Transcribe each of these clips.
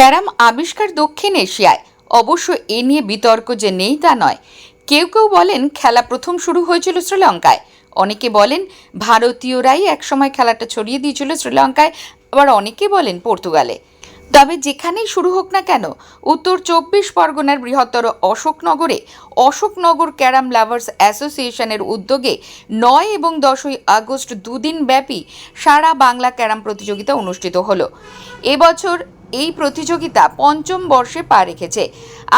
Carrom আবিষ্কার দক্ষিণ এশিয়ায়। অবশ্য এ নিয়ে বিতর্ক যে নেই তা নয়। কেউ কেউ বলেন খেলা প্রথম শুরু হয়েছিল শ্রীলঙ্কায়। অনেকে বলেন ভারতীয়রাই একসময় খেলাটা ছড়িয়ে দিয়েছিল শ্রীলঙ্কায়, আবার অনেকে বলেন পর্তুগালে। তবে যেখানেই শুরু হোক না কেন, উত্তর চব্বিশ পরগনার বৃহত্তর অশোকনগরে অশোকনগর ক্যারাম লাভার্স অ্যাসোসিয়েশনের উদ্যোগে নয় এবং দশই আগস্ট দুদিন ব্যাপী সারা বাংলা ক্যারাম প্রতিযোগিতা অনুষ্ঠিত হলো। এবছর এই প্রতিযোগিতা পঞ্চম বর্ষে পা রেখেছে।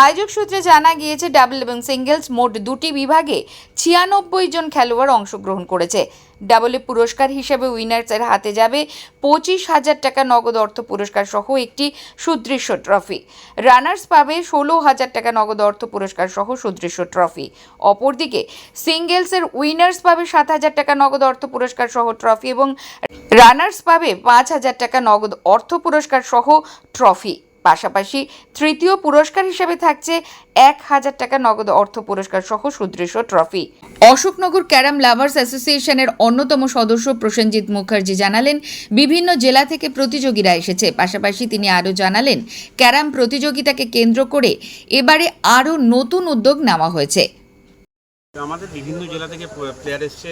আয়োজক সূত্রে জানা গিয়েছে, ডাবল এবং সিঙ্গেলস মোট দুটি বিভাগে ছিয়ানব্বই জন খেলোয়াড় অংশগ্রহণ করেছে। ডাবলে পুরস্কার হিসেবে উইনার্সের হাতে যাবে পঁচিশ হাজার টাকা নগদ অর্থ পুরস্কার সহ একটি সুদৃশ্য ট্রফি। রানার্স পাবে ষোলো হাজার টাকা নগদ অর্থ পুরস্কার সহ সুদৃশ্য ট্রফি। অপরদিকে সিঙ্গেলসের উইনার্স পাবে সাত হাজার টাকা নগদ অর্থ পুরস্কার সহ ট্রফি এবং রানার্স পাবে পাঁচ হাজার টাকা নগদ অর্থ পুরস্কার সহ ট্রফি। পাশাপাশি তৃতীয় পুরস্কার হিসেবে থাকছে এক হাজার টাকা নগদ অর্থ পুরস্কার সহ সুদৃশ্য ট্রফি। অশোকনগর ক্যারাম লাভার্স অ্যাসোসিয়েশনের অন্যতম সদস্য প্রসেনজিৎ মুখার্জি জানালেন, বিভিন্ন জেলা থেকে প্রতিযোগীরা এসেছে। পাশাপাশি তিনি আরও জানালেন, ক্যারাম প্রতিযোগিতাকে কেন্দ্র করে এবারে আরও নতুন উদ্যোগ নেওয়া হয়েছে। আমাদের বিভিন্ন জেলা থেকে প্লেয়ার এসছে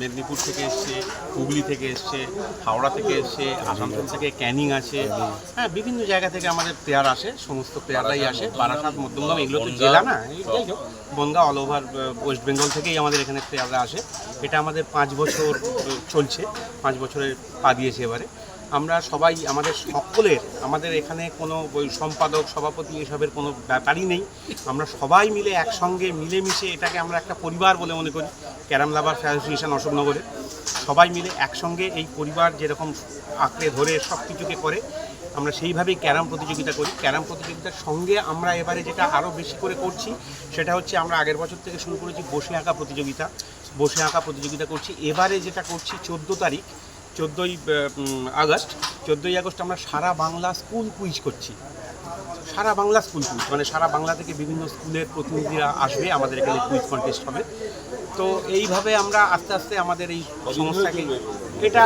মেদিনীপুর থেকে এসছে হুগলি থেকে এসছে হাওড়া থেকে এসছে আসানসোল থেকে ক্যানিং আছে। হ্যাঁ বিভিন্ন জায়গা থেকে আমাদের প্লেয়ার আসে সমস্ত প্লেয়াররাই আসে। বারাসাত মধ্যমগ্রাম এগুলো তো জেলা না এই যাই হোক Bongaon all over West Bengal থেকেই আমাদের এখানে প্লেয়াররা আসে। এটা আমাদের পাঁচ বছর চলছে পাঁচ বছরের পা দিয়েছে এবারে। আমরা সবাই, আমাদের সকলের, আমাদের এখানে কোনো সম্পাদক, সভাপতি এসবের কোনো ব্যাপারই নেই। আমরা সবাই মিলে একসঙ্গে মিলেমিশে এটাকে আমরা একটা পরিবার বলে মনে করি, ক্যারাম লাভার অ্যাসোসিয়েশন অশোকনগরে। সবাই মিলে একসঙ্গে এই পরিবার যেরকম আঁকড়ে ধরে সব কিছুকে করে, আমরা সেইভাবেই ক্যারাম প্রতিযোগিতা করি। ক্যারাম প্রতিযোগিতার সঙ্গে আমরা এবারে যেটা আরও বেশি করে করছি, সেটা হচ্ছে আমরা আগের বছর থেকে শুরু করেছি বসে আঁকা প্রতিযোগিতা। বসে আঁকা প্রতিযোগিতা করছি। এবারে যেটা করছি, চোদ্দ তারিখ চোদ্দোই আগস্ট। চোদ্দোই আগস্ট আমরা সারা বাংলা স্কুল কুইজ করছি। সারা বাংলা স্কুল কুইজ মানে সারা বাংলা থেকে বিভিন্ন স্কুলের প্রতিনিধিরা আসবে, আমাদের এখানে কুইজ কন্টেস্ট হবে। তো এইভাবে আমরা আস্তে আস্তে আমাদের এই সমস্যাকে এটা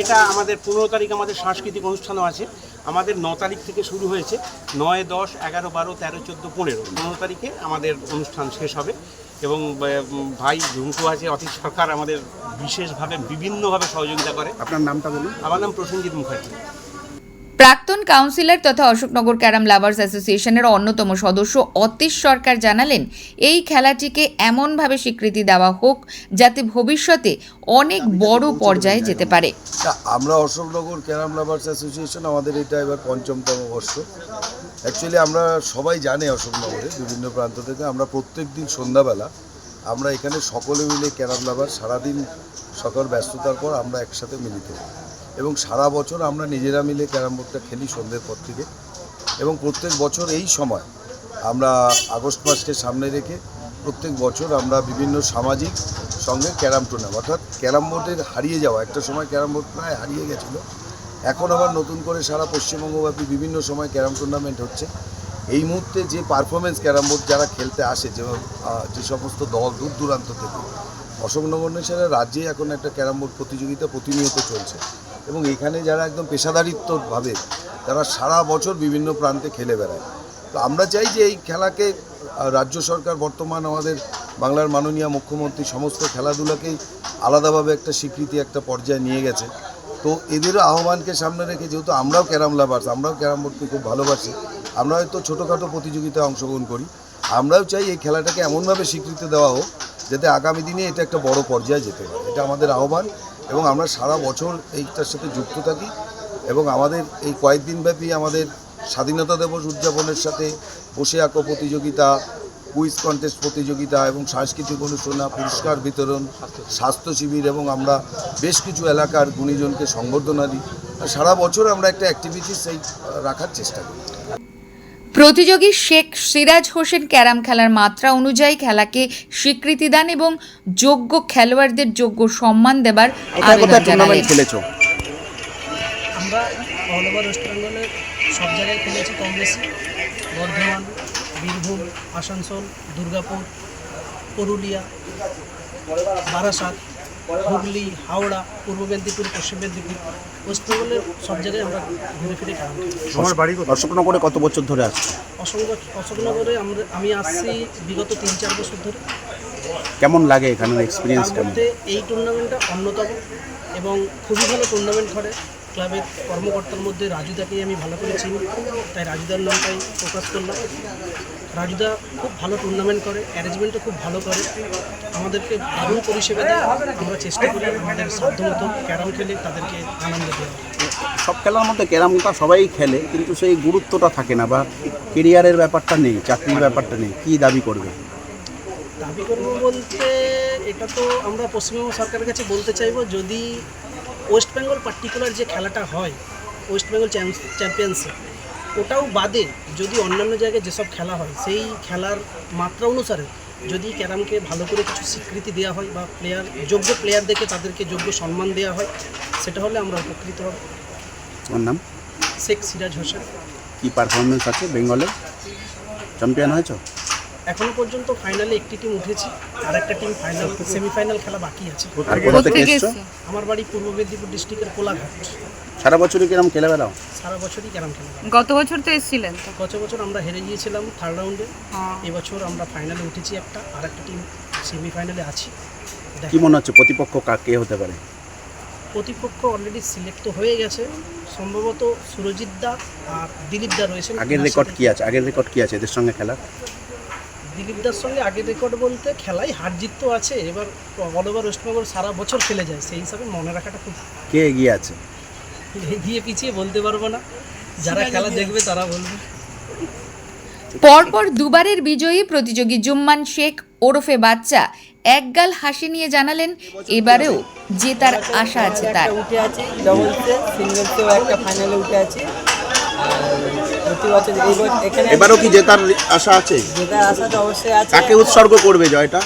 এটা আমাদের পনেরো তারিখ আমাদের সাংস্কৃতিক অনুষ্ঠানও আছে। আমাদের ন তারিখ থেকে শুরু হয়েছে। নয়, দশ, এগারো, বারো, তেরো, চোদ্দ, পনেরো। পনেরো তারিখে আমাদের অনুষ্ঠান শেষ হবে। এবং ভাই ঝুমকু আছে অতীত সরকার আমাদের বিশেষভাবে বিভিন্নভাবে সহযোগিতা করে। আপনার নামটা বলুন। আমার নাম প্রসেনজিৎ মুখার্জি। প্রাক্তন কাউন্সিলর তথা অশোকনগর ক্যারাম লাভার্স অ্যাসোসিয়েশনের অন্যতম সদস্য অতীশ সরকার জানালেন এই খেলাটিকে এমনভাবে স্বীকৃতি দেওয়া হোক যাতে ভবিষ্যতে অনেক বড় পর্যায়ে যেতে পারে। আমরা অশোকনগর ক্যারাম লাভার্স অ্যাসোসিয়েশন আমাদের এটা এবার পঞ্চমতম বর্ষ। অ্যাকচুয়ালি আমরা সবাই জানে অশোকনগরে বিভিন্ন প্রান্ত থেকে। আমরা প্রত্যেক দিন সন্ধ্যাবেলা আমরা এখানে সকলে মিলে ক্যারাম লাভার সারাদিন সকাল ব্যস্ততার পর আমরা একসাথে মিলিত হই। এবং সারা বছর আমরা নিজেরা মিলে ক্যারাম বোর্ডটা খেলি সন্ধ্যের পর থেকে। এবং প্রত্যেক বছর এই সময় আমরা আগস্ট মাসকে সামনে রেখে প্রত্যেক বছর আমরা বিভিন্ন সামাজিক সঙ্গে ক্যারাম টুর্নামেন্ট অর্থাৎ ক্যারাম বোর্ডের হারিয়ে যাওয়া একটা সময় ক্যারাম বোর্ড প্রায় হারিয়ে গেছিল। এখন আবার নতুন করে সারা পশ্চিমবঙ্গব্যাপী বিভিন্ন সময় ক্যারাম টুর্নামেন্ট হচ্ছে। এই মুহূর্তে যে পারফরমেন্স ক্যারাম বোর্ড যারা খেলতে আসে আহ, যে সমস্ত দল দূর দূরান্ত থেকে অশোকনগর নেশনের রাজ্যে এখন একটা ক্যারাম বোর্ড প্রতিযোগিতা প্রতিনিয়ত চলছে। এবং এখানে যারা একদম পেশাদারিত্বভাবে তারা সারা বছর বিভিন্ন প্রান্তে খেলে বেড়ায়। তো আমরা চাই যে এই খেলাকে রাজ্য সরকার, বর্তমান আমাদের বাংলার মাননীয় মুখ্যমন্ত্রী সমস্ত খেলাধুলাকেই আলাদাভাবে একটা স্বীকৃতি একটা পর্যায়ে নিয়ে গেছে। তো এদেরও আহ্বানকে সামনে রেখে যেহেতু আমরাও ক্যারাম লাভার্স, আমরাও ক্যারাম বোর্ডকে খুব ভালোবাসি, আমরা হয়তো ছোটোখাটো প্রতিযোগিতায় অংশগ্রহণ করি। আমরাও চাই এই খেলাটাকে এমনভাবে স্বীকৃতি দেওয়া হোক যাতে আগামী দিনে এটা একটা বড় পর্যায়ে যেতে পারে। এটা আমাদের আহ্বান এবং আমরা সারা বছর এইটার সাথে যুক্ত থাকি এবং আমাদের এই কয়েকদিন ব্যাপী আমাদের স্বাধীনতা দিবস উদযাপনের সাথে বসে আঁকো প্রতিযোগিতা কুইজ কন্টেস্ট প্রতিযোগিতা এবং সাংস্কৃতিক অনুষ্ঠান পুরস্কার বিতরণ স্বাস্থ্য শিবির এবং আমরা বেশ কিছু এলাকার গুণীজনকে সংবর্ধনা দিই। সারা বছর আমরা একটা অ্যাক্টিভিটি সেই আহ, রাখার চেষ্টা করি। প্রতিযোগী শেখ সিরাজ হোসেন ক্যারাম খেলার মাত্রা অনুযায়ী খেলাকে স্বীকৃতি দেন এবং যোগ্য খেলোয়াড়দের যোগ্য সম্মান দেবার আবেদন জানালেন আমরা অল ওভার ওয়েস্ট বেঙ্গলে সব জায়গায় খেলেছি কম বেশি বর্ধমান বীরভূম আসানসোল দুর্গাপুর পুরুলিয়া বারাসাত হুগলি হাওড়া পূর্ব মেদিনীপুর পশ্চিম মেদিনীপুর ওয়েস্ট বেঙ্গলে সব জায়গায় আমরা ঘুরে ফিরে আমার বাড়ি অশোকনগরে কত বছর ধরে আছে? অশোক অশোকনগরে আমরা আমি আসছি বিগত তিন চার বছর ধরে। কেমন লাগে এখানে এক্সপিরিয়েন্স এই টুর্নামেন্টটা অন্যতম। এবং খুবই ভালো টুর্নামেন্ট করে ক্লাবের কর্মকর্তার মধ্যে রাজুদাকেই আমি ভালো করে চিনি। তাই রাজুদার নামটাই ফোকাস করলাম। রাজুদা খুব ভালো টুর্নামেন্ট করে অ্যারেঞ্জমেন্টও খুব ভালো করে। আমাদেরকে দারুণ পরিষেবা দেয়। আমরা চেষ্টা করি আমাদের সাধ্যমতো ক্যারাম খেলে তাদেরকে আনন্দ দেওয়া সব খেলার মধ্যে ক্যারামটা সবাই খেলে, কিন্তু সেই গুরুত্বটা থাকে না বা কেরিয়ারের ব্যাপারটা নেই, চাকরির ব্যাপারটা নেই। কি দাবি করবে? দাবি করব বলতে এটা তো আমরা পশ্চিমবঙ্গ সরকারের কাছে বলতে চাইব যদি ওয়েস্ট বেঙ্গল পার্টিকুলার যে খেলাটা হয় ওয়েস্ট বেঙ্গল চ্যাম্পিয়নশিপ ওটাও বাদে যদি অন্যান্য জায়গায় যেসব খেলা হয় সেই খেলার মাত্রা অনুসারে যদি ক্যারামকে ভালো করে কিছু স্বীকৃতি দেওয়া হয় বা প্লেয়ার যোগ্য প্লেয়ার দেখে তাদেরকে যোগ্য সম্মান দেওয়া হয় সেটা হলে আমরা উপকৃত হব। তোমার নাম? শেখ সিরাজ হোসেন। কি পারফরমেন্স আছে বেঙ্গলে চ্যাম্পিয়ন হয়েছ? এখনও পর্যন্ত ফাইনালে একটি টিম উঠেছি আর একটা টিম ফাইনাল সেমিফাইনাল খেলা বাকি আছে। আমার বাড়ি পূর্ব মেদিনীপুর ডিস্ট্রিক্টের কোলাঘাট। সারা বছরই কিরম খেলে বেড়াও সারা বছরই ক্যারাম খেলা গত বছর তো এসেছিলেন তো? গত বছর আমরা হেরে গিয়েছিলাম থার্ড রাউন্ডে এবছর আমরা ফাইনালে উঠেছি একটা আর একটা টিম সেমিফাইনালে আছি। কি মনে হচ্ছে প্রতিপক্ষ কা- কে হতে পারে? প্রতিপক্ষ অলরেডি সিলেক্ট তো হয়ে গেছে। সম্ভবত সুরজিৎ দা আর দিলীপ দা রয়েছেন। আগের রেকর্ড কি আছে? আগের রেকর্ড কি আছে এদের সঙ্গে খেলা দিলীপ দার সঙ্গে আগের রেকর্ড বলতে খেলাই হার জিত তো আছে এবার অল ওভার ওয়েস্টবেঙ্গল সারা বছর খেলে যায় সেই হিসাবে মনে রাখাটা খুব কে এগিয়ে আছে? এগিয়ে পিছিয়ে বলতে পারব না যারা খেলা দেখবে তারা বলবে। পরপর দুবারের বিজয়ী প্রতিযোগী জুম্মান শেখ ওরফে বাচ্চা একগাল হাসি নিয়ে জানালেন এবারেও জেতার আশা আছে তার। উঠে আছে ডবলসে সিঙ্গেলসেও একটা ফাইনালে উঠে আছে। আর প্রতি বছর এই বছর এখানে এবারও কি জেতার আশা আছে? জেতার আশা তো অবশ্যই আছে। কাকে উৎসর্গ করবে জয়টা?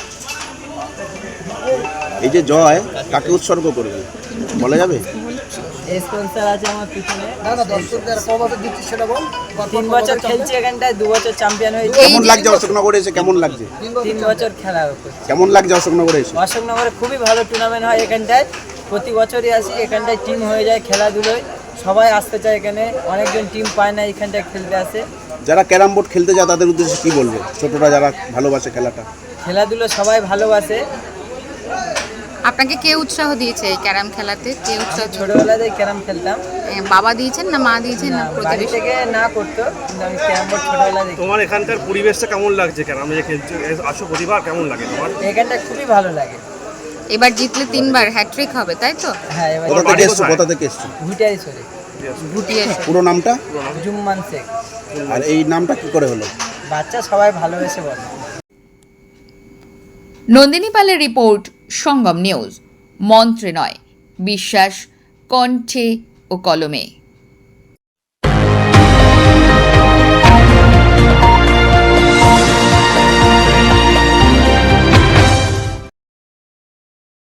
এই যে জয় কাকে উৎসর্গ করবে? বলা যাবে? স্পন্সর আছে আমার পিছনে। তিন বছর খেলছি এখানটায় দু বছর চ্যাম্পিয়ন হয়েছি কেমন লাগছে অশোকনগরে এসে? কেমন লাগছে? তিন বছর কেমন লাগছে অশোকনগরে এসে? অশোকনগরে খুবই ভালো টুর্নামেন্ট হয় এখানটায়। প্রতি বছরই আসি এখানটায় টিম হয়ে যায় খেলাধুলোয়। সবাই আসতে চায় এখানে অনেকজন টিম পায় না এখানটায় খেলতে আসে। যারা ক্যারাম বোর্ড খেলতে যায় তাদের উদ্দেশ্যে কি বলবে? ছোটরা যারা ভালোবাসে খেলাটা। খেলাধুলো সবাই ভালোবাসে। আপনাকে কে উৎসাহ দিয়েছে এই ক্যারাম খেলাতে? কে উৎসাহ ছোটবেলাতেই ক্যারাম খেলতাম। এ, বাবা দিয়েছেন না মা দিয়েছেন না বাড়ি প্রতিবেশী? থেকে না করতো কিন্তু আমি ক্যারাম বোর্ড ছোটবেলা দেখি। তোমার এখানকার পরিবেশটা কেমন লাগছে কেন আমি যে খেলছি আসো প্রতিবার কেমন লাগে তোমার? এখানটা খুবই ভালো লাগে। এবার জিতলে তিনবার হ্যাট্রিক হবে তাই তো? হ্যাঁ এবার কোথা থেকে এসছো কোথা থেকে এসছো? ভুটিয়ারি সরে গুটিয়ে পুরো নামটা? জুম্মান শেখ। আর এই নামটা কি করে হলো? বাচ্চা সবাই ভালোবেসে বলে। নন্দিনী পালের রিপোর্ট সঙ্গম নিউজ। মন্ত্রে নয় বিশ্বাস কণ্ঠে ও কলমে।